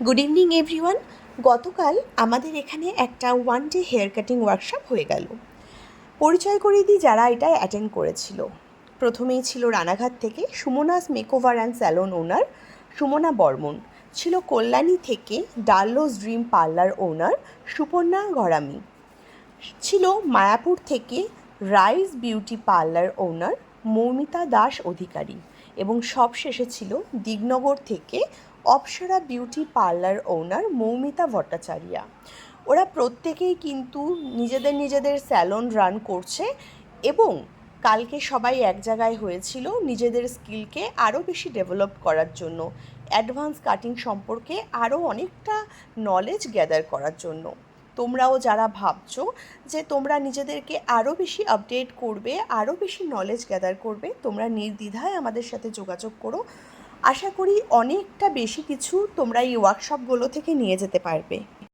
Good evening everyone গতকাল আমাদের এখানে একটা one day hair cutting workshop হয়ে গেল। পরিচয় করিয়ে দিই যারা এটা অ্যাটেন্ড করেছিল। প্রথমেই ছিল রানাঘাট থেকে Sumana's makeover and salon owner Sumana Barman. ছিল কল্যাণী থেকে ডার্লোস dream parlour owner Suparna Garami ছিল মায়াপুর থেকে rice beauty parlour owner Moumita Das Adhikari. এবং সবশেষে ছিল দিগনগর থেকে Apsara beauty parlour owner Moumita Bhattacharya. ওরা প্রত্যেকেই কিন্তু নিজেদের নিজেদের স্যালন রান করছে এবং কালকে সবাই এক জায়গায় হয়েছিল নিজেদের স্কিলকে আরও বেশি ডেভেলপ করার জন্য, অ্যাডভান্স কাটিং সম্পর্কে আরও অনেকটা নলেজ গ্যাদার করার জন্য। তোমরাও যারা ভাবছ যে তোমরা নিজেদেরকে আরও বেশি আপডেট করবে, আরও বেশি নলেজ গ্যাদার করবে, তোমরা নির্দ্বিধায় আমাদের সাথে যোগাযোগ করো। আশা করি অনেকটা বেশি কিছু তোমরা এই ওয়ার্কশপগুলো থেকে নিয়ে যেতে পারবে।